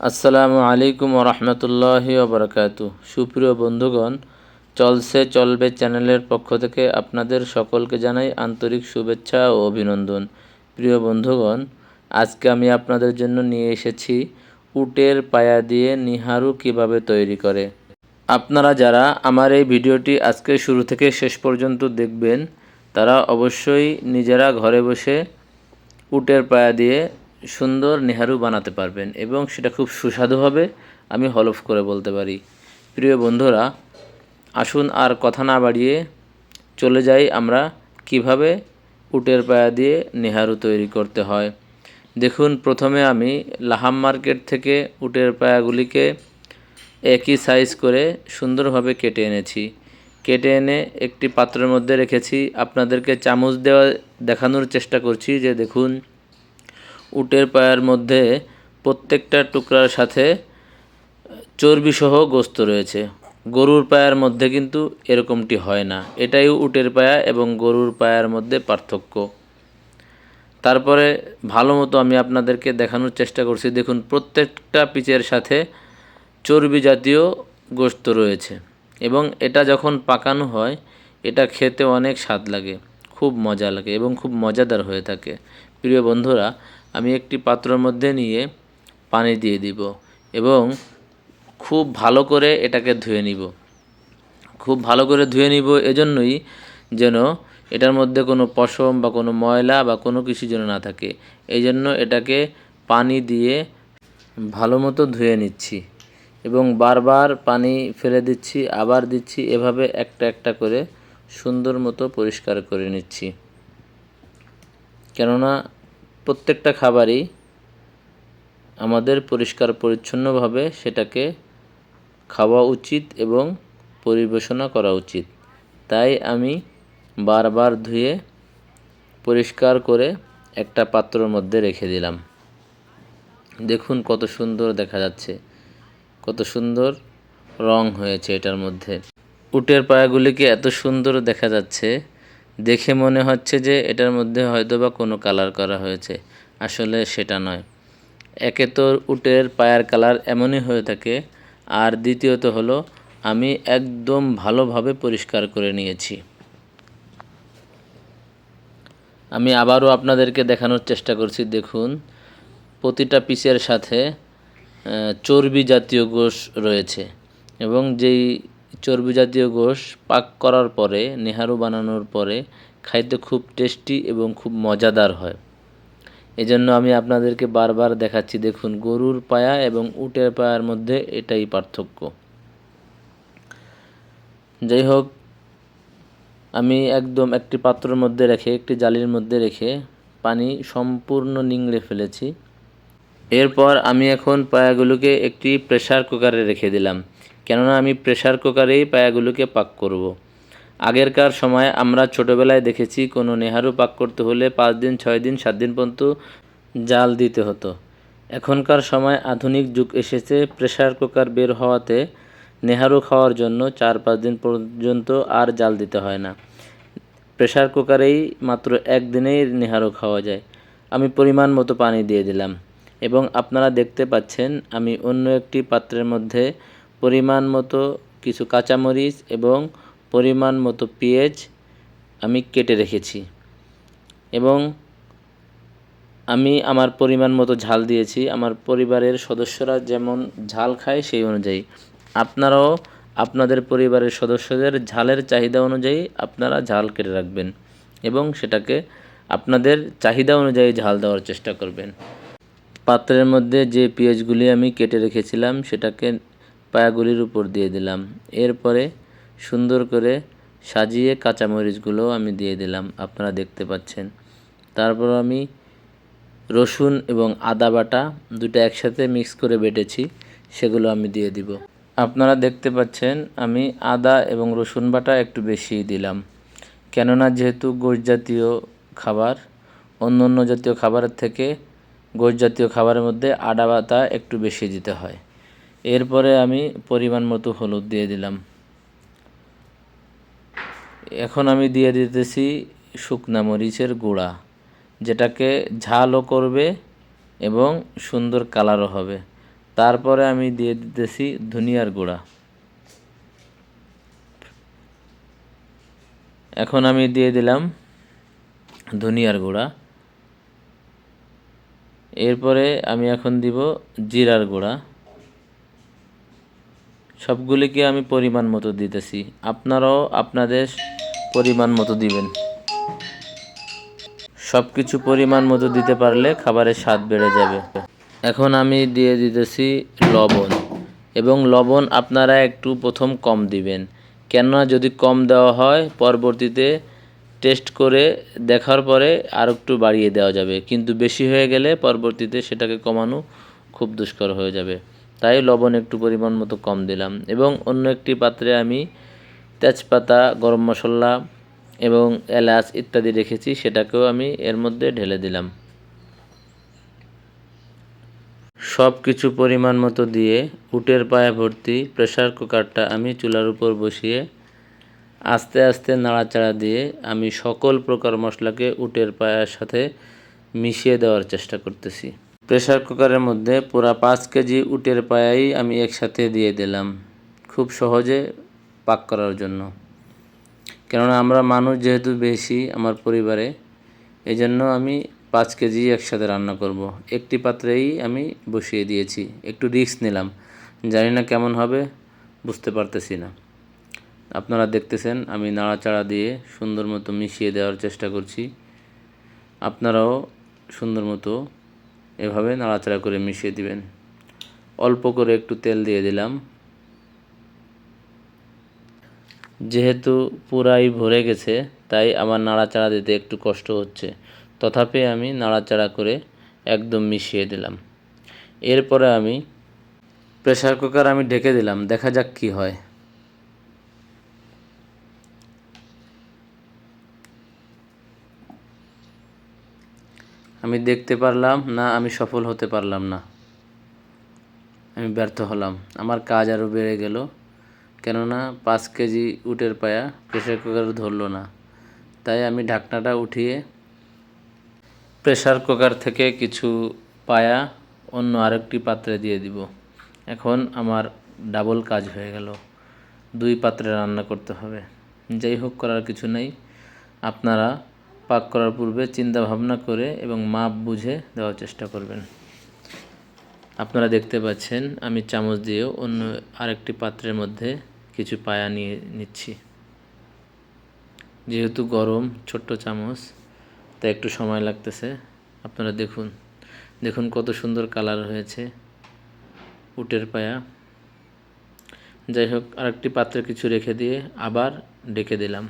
আসসালামু আলাইকুম রহমতুল্লাহি ওবরাকাতু সুপ্রিয় বন্ধুগণ, চলছে, চলবে চ্যানেলের পক্ষ থেকে আপনাদের সকলকে জানাই আন্তরিক শুভেচ্ছা ও অভিনন্দন। প্রিয় বন্ধুগণ, আজকে আমি আপনাদের জন্য নিয়ে এসেছি উটের পায়া দিয়ে নিহারু কীভাবে তৈরি করে। আপনারা যারা আমার এই ভিডিওটি আজকে শুরু থেকে শেষ পর্যন্ত দেখবেন, তারা অবশ্যই নিজেরা ঘরে বসে উটের পায়া দিয়ে সুন্দর নেহারু বানাতে পারবেন এবং সেটা খুব সুস্বাদু হবে, আমি হলফ করে বলতে পারি। প্রিয় বন্ধুরা, আসুন আর কথা না বাড়িয়ে চলে যাই আমরা কীভাবে উটের পায়া দিয়ে নেহারু তৈরি করতে হয়। দেখুন, প্রথমে আমি লাহাম মার্কেট থেকে উটের পায়াগুলিকে একই সাইজ করে সুন্দরভাবে কেটে এনেছি। কেটে এনে একটি পাত্রের মধ্যে রেখেছি। আপনাদেরকে চামচ দেওয়া দেখানোর চেষ্টা করছি যে দেখুন উটের পায়ের মধ্যে প্রত্যেকটা টুকরার সাথে চর্বিসহ গোস্ত রয়েছে। গরুর পায়ের মধ্যে কিন্তু এরকমটি হয় না। এটাই উটের পায়া এবং গরুর পায়ার মধ্যে পার্থক্য। তারপরে ভালো মতো আমি আপনাদেরকে দেখানোর চেষ্টা করছি। দেখুন, প্রত্যেকটা পিচের সাথে চর্বি জাতীয় গোস্ত রয়েছে এবং এটা যখন পাকানো হয়, এটা খেতে অনেক স্বাদ লাগে, খুব মজা লাগে এবং খুব মজাদার হয়ে থাকে। প্রিয় বন্ধুরা আমি একটি পাত্রের মধ্যে নিয়ে পানি দিয়ে দিব এবং খুব ভালো করে এটাকে ধুয়ে নিব। খুব ভালো করে ধুয়ে নিব এজন্যই যেন এটার মধ্যে কোনো পশম বা কোনো ময়লা বা কোনো কিছু যেন না থাকে। এই জন্য এটাকে পানি দিয়ে ভালো মতো ধুয়ে নিচ্ছি এবং বারবার পানি ফেলে দিচ্ছি, আবার দিচ্ছি, এভাবে একটা একটা করে সুন্দর মতো পরিষ্কার করে নিচ্ছি। কেননা প্রত্যেকটা খাবারই আমাদের পরিষ্কার পরিচ্ছন্নভাবে সেটাকে খাওয়া উচিত এবং পরিবেশনা করা উচিত। তাই আমি বারবার ধুয়ে পরিষ্কার করে একটা পাত্রর মধ্যে রেখে দিলাম। দেখুন কত সুন্দর দেখা যাচ্ছে, কত সুন্দর রং হয়েছে এটার মধ্যে। উটের পায়াগুলিকে এত সুন্দর দেখা যাচ্ছে। দেখে মনে হচ্ছে যে এটার মধ্যে হয়তো বা কোনো কালার করা হয়েছে। আসলে সেটা নয়। একে তো উটের পায়ার কালার এমনই হয়ে থাকে। আর দ্বিতীয়ত হলো, আমি একদম ভালোভাবে পরিষ্কার করে নিয়েছি। আমি আবারও আপনাদেরকে দেখানোর চেষ্টা করছি, দেখুন। প্রতিটা পিসের সাথে চর্বি জাতীয় গোশ রয়েছে। এবং যেই চর্বি জাতীয় গোশ পাক করার পরে, নেহারু বানানোর পরে খাইতে খুব টেস্টি এবং খুব মজাদার হয়। এজন্য আমি আপনাদেরকে বারবার দেখাচ্ছি, দেখুন, গরুর পায়া এবং উটের পায়ার মধ্যে এটাই পার্থক্য। যাই হোক, আমি একদম একটি পাত্রের মধ্যে রেখে, একটি জালির মধ্যে রেখে পানি সম্পূর্ণ নিংড়ে ফেলেছি। এরপর আমি এখন পায়াগুলোকে একটি প্রেশার কুকারে রেখে দিলাম। কেননা আমি প্রেশার কুকারেই পায়াগুলোকে পাক করব। আগেরকার সময় আমরা ছোটোবেলায় দেখেছি কোনো নেহারু পাক করতে হলে পাঁচ দিন, ছয় দিন, সাত দিন পর্যন্ত জাল দিতে হতো। এখনকার সময় আধুনিক যুগ এসেছে প্রেশার কুকার বের হওয়াতে নেহারু খাওয়ার জন্য চার পাঁচ দিন পর্যন্ত আর জাল দিতে হয় না। প্রেশার কুকারেই মাত্র একদিনেই নেহারু খাওয়া যায়। আমি পরিমাণ মতো পানি দিয়ে দিলাম। এবং আপনারা দেখতে পাচ্ছেন, আমি অন্য একটি পাত্রের মধ্যে পরিমাণ মতো কিছু কাঁচামরিচ এবং পরিমাণ মতো পেঁয়াজ আমি কেটে রেখেছি। এবং আমি আমার পরিমাণ মতো ঝাল দিয়েছি। আমার পরিবারের সদস্যরা যেমন ঝাল খায় সেই অনুযায়ী। আপনারাও আপনাদের পরিবারের সদস্যদের ঝালের চাহিদা অনুযায়ী আপনারা ঝাল কেটে রাখবেন এবং সেটাকে আপনাদের চাহিদা অনুযায়ী ঝাল দেওয়ার চেষ্টা করবেন। পাত্রের মধ্যে যে পেঁয়াজগুলি আমি কেটে রেখেছিলাম সেটাকে পায়াগুলির উপর দিয়ে দিলাম। এরপরে সুন্দর করে সাজিয়ে কাঁচামরিচগুলো আমি দিয়ে দিলাম, আপনারা দেখতে পাচ্ছেন। তারপর আমি রসুন এবং আদা বাটা দুটো একসাথে মিক্স করে বেটেছি, সেগুলো আমি দিয়ে দিব। আপনারা দেখতে পাচ্ছেন, আমি আদা এবং রসুন বাটা একটু বেশি দিলাম। কেননা যেহেতু গোশ জাতীয় খাবার অন্য অন্য জাতীয় খাবারের থেকে গোশ জাতীয় খাবারের মধ্যে আদা বাটা একটু বেশি দিতে হয়। এরপরে আমি পরিমাণ মতো হলুদ দিয়ে দিলাম। এখন আমি দিয়ে দিতেছি শুকনা মরিচের গুঁড়া, যেটাকে ঝালও করবে এবং সুন্দর কালারও হবে। তারপরে আমি দিয়ে দিতেছি ধনিয়ার গুঁড়া। এখন আমি দিয়ে দিলাম ধনিয়ার গুঁড়া। এরপরে আমি এখন দিব জিরার গুঁড়া। সবগুলিকে আমি পরিমাণ মতো দিতেছি। আপনারাও আপনাদের পরিমাণ মতো দিবেন। সব কিছু পরিমাণ মতো দিতে পারলে খাবারের স্বাদ বেড়ে যাবে। এখন আমি দিয়ে দিতেছি লবণ। এবং লবণ আপনারা একটু প্রথম কম দিবেন। কেননা যদি কম দেওয়া হয়, পরবর্তীতে টেস্ট করে দেখার পরে আর একটু বাড়িয়ে দেওয়া যাবে। কিন্তু বেশি হয়ে গেলে পরবর্তীতে সেটাকে কমানো খুব দুষ্কর হয়ে যাবে। তাই লবণ একটু পরিমাণ মতো কম দিলাম। এবং অন্য একটি পাত্রে আমি তেজপাতা, গরম মশলা এবং এলাচ ইত্যাদি রেখেছি, সেটাকেও আমি এর মধ্যে ঢেলে দিলাম। সব কিছু পরিমাণ মতো দিয়ে উটের পায়ে ভর্তি প্রেসার কুকারটা আমি চুলার উপর বসিয়ে আস্তে আস্তে নাড়াচাড়া দিয়ে আমি সকল প্রকার মশলাকে উটের পায়ের সাথে মিশিয়ে দেওয়ার চেষ্টা করতেছি। প্রেসার কুকারের মধ্যে পুরা পাঁচ কেজি উটের পায়াই আমি একসাথে দিয়ে দিলাম। খুব সহজে পাক করার জন্য। কেননা আমরা মানুষ যেহেতু বেশি আমার পরিবারে এই জন্য আমি পাঁচ কেজি একসাথে রান্না করব। একটি পাত্রেই আমি বসিয়ে দিয়েছি। একটু রিস্ক নিলাম। জানি না কেমন হবে, বুঝতে পারতেছি না। আপনারা দেখতেছেন, আমি নাড়াচাড়া দিয়ে সুন্দর মতো মিশিয়ে দেওয়ার চেষ্টা করছি। আপনারাও সুন্দর মতো এভাবে নাড়াচাড়া করে মিশিয়ে দিবেন। অল্প করে একটু তেল দিয়ে দিলাম। যেহেতু পুরাই ভরে গেছে, তাই আমার নাড়াচাড়া দিতে একটু কষ্ট হচ্ছে। তথাপি আমি নাড়াচাড়া করে একদম মিশিয়ে দিলাম। এরপরে আমি প্রেসার কুকার আমি ঢেকে দিলাম। দেখা যাক কি হয়। আমি দেখতে পারলাম না, আমি সফল হতে পারলাম না। আমি ব্যর্থ হলাম। আমার কাজ আরও বেড়ে গেল, কেননা পাঁচ কেজি উটের পায়া প্রেশার কুকার ধরলো না। তাই আমি ঢাকনাটা উঠিয়ে প্রেশার কুকার থেকে কিছু পায়া অন্য আরেকটি পাত্রে দিয়ে দিব। এখন আমার ডাবল কাজ হয়ে গেল। দুই পাত্রে রান্না করতে হবে। যাই হোক, করার কিছু নেই। আপনারা পাক করার পূর্বে চিন্তা ভাবনা করে এবং মাপ বুঝে দেওয়ার চেষ্টা করবেন। আপনারা দেখতে পাচ্ছেন, আমি চামচ দিয়েও অন্য আরেকটি পাত্রের মধ্যে কিছু পায়া নিয়ে নিচ্ছি। যেহেতু গরম, ছোট্ট চামচ, তাই একটু সময় লাগতেছে। আপনারা দেখুন দেখুন কত সুন্দর কালার হয়েছে উটের পায়া। যাই হোক, আরেকটি পাত্রে কিছু রেখে দিয়ে আবার ডেকে দিলাম।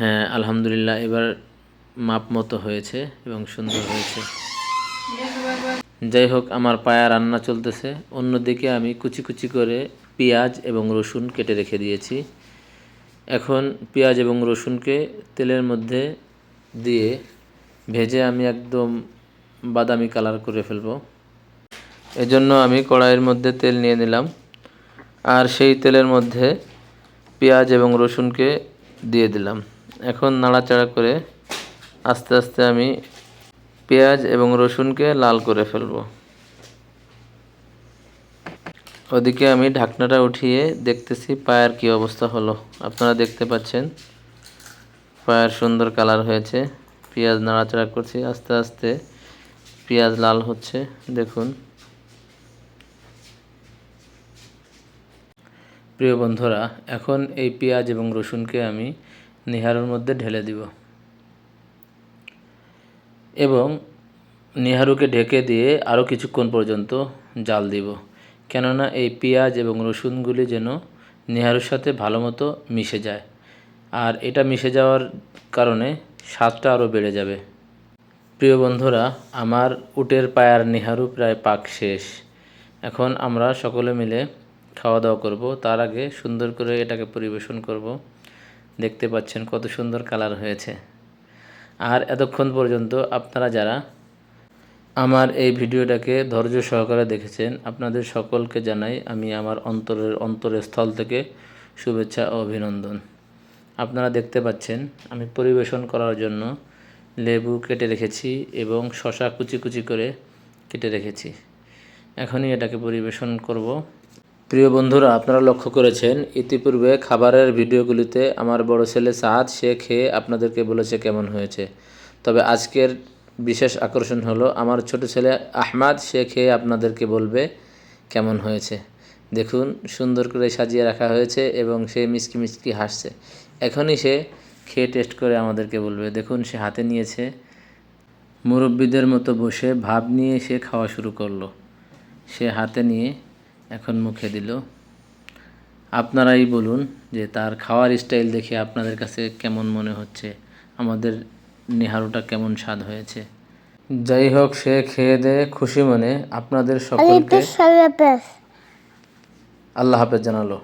হ্যাঁ আলহামদুলিল্লাহ, এবার মাপ মতো হয়েছে এবং সুন্দর হয়েছে। যাই হোক, আমার পায়া রান্না চলতেছে। অন্যদিকে আমি কুচি কুচি করে পেঁয়াজ এবং রসুন কেটে রেখে দিয়েছি। এখন পেঁয়াজ এবং রসুনকে তেলের মধ্যে দিয়ে ভেজে আমি একদম বাদামি কালার করে ফেলব। এজন্য আমি কড়াইয়ের মধ্যে তেল নিয়ে নিলাম। আর সেই তেলের মধ্যে পেঁয়াজ এবং রসুনকে দিয়ে দিলাম। এখন নাড়াচাড়া করে আস্তে আস্তে আমি পেঁয়াজ এবং রসুনকে লাল করে ফেলব। ওদিকে আমি ঢাকনাটা উঠিয়ে দেখতেছি পায়ের কি অবস্থা হলো। আপনারা দেখতে পাচ্ছেন পায়ের সুন্দর কালার হয়েছে। পেঁয়াজ নাড়াচাড়া করছি, আস্তে আস্তে পেঁয়াজ লাল হচ্ছে, দেখুন। প্রিয় বন্ধুরা, এখন এই পেঁয়াজ এবং রসুনকে আমি নিহারের মধ্যে ঢেলে দিব। এবং নিহারুকে ঢেকে দিয়ে আরও কিছুক্ষণ পর্যন্ত জাল দিব। কেননা এই পেঁয়াজ এবং রসুনগুলি যেন নেহারুর সাথে ভালো মতো মিশে যায়। আর এটা মিশে যাওয়ার কারণে স্বাদটা আরও বেড়ে যাবে। প্রিয় বন্ধুরা, আমার উটের পায়ার নেহারু প্রায় পাক শেষ। এখন আমরা সকলে মিলে খাওয়া দাওয়া করব। তার আগে সুন্দর করে এটাকে পরিবেশন করব। দেখতে পাচ্ছেন কত সুন্দর কালার হয়েছে। আর এতক্ষণ পর্যন্ত আপনারা যারা আমার এই ভিডিওটাকে ধৈর্য সহকারে দেখেছেন, আপনাদের সকলকে জানাই আমি আমার অন্তরের অন্তরের স্থল থেকে শুভেচ্ছা ও অভিনন্দন। আপনারা দেখতে পাচ্ছেন, আমি পরিবেশন করার জন্য লেবু কেটে রেখেছি এবং শশা কুচি কুচি করে কেটে রেখেছি। এখনই এটাকে পরিবেশন করব। প্রিয় বন্ধুরা, আপনারা লক্ষ্য করেছেন, ইতিপূর্বে খাবারের ভিডিওগুলিতে আমার বড় ছেলে সাদ সে খেয়ে আপনাদেরকে বলেছে কেমন হয়েছে। তবে আজকের বিশেষ আকর্ষণ হলো, আমার ছোট ছেলে আহমাদ, সে খেয়ে আপনাদেরকে বলবে কেমন হয়েছে। দেখুন, সুন্দর করে সাজিয়ে রাখা হয়েছে এবং সে মিষ্টি মিষ্টি হাসছে। এখনই সে খেয়ে টেস্ট করে আমাদেরকে বলবে। দেখুন, সে হাতে নিয়েছে। মুরব্বীদের মতো বসে ভাব নিয়ে সে খাওয়া শুরু করল। সে হাতে নিয়ে এখন মুখে দিল। আপনারাই বলুন যে তার খাওয়ার স্টাইল দেখে আপনাদের কাছে কেমন মনে হচ্ছে? আমাদের নেহারুটা কেমন স্বাদ হয়েছে? যাই হোক সে খেয়ে দেয়ে খুশি মনে আপনাদের সকলকে আল্লাহ হাফেজ জানালো।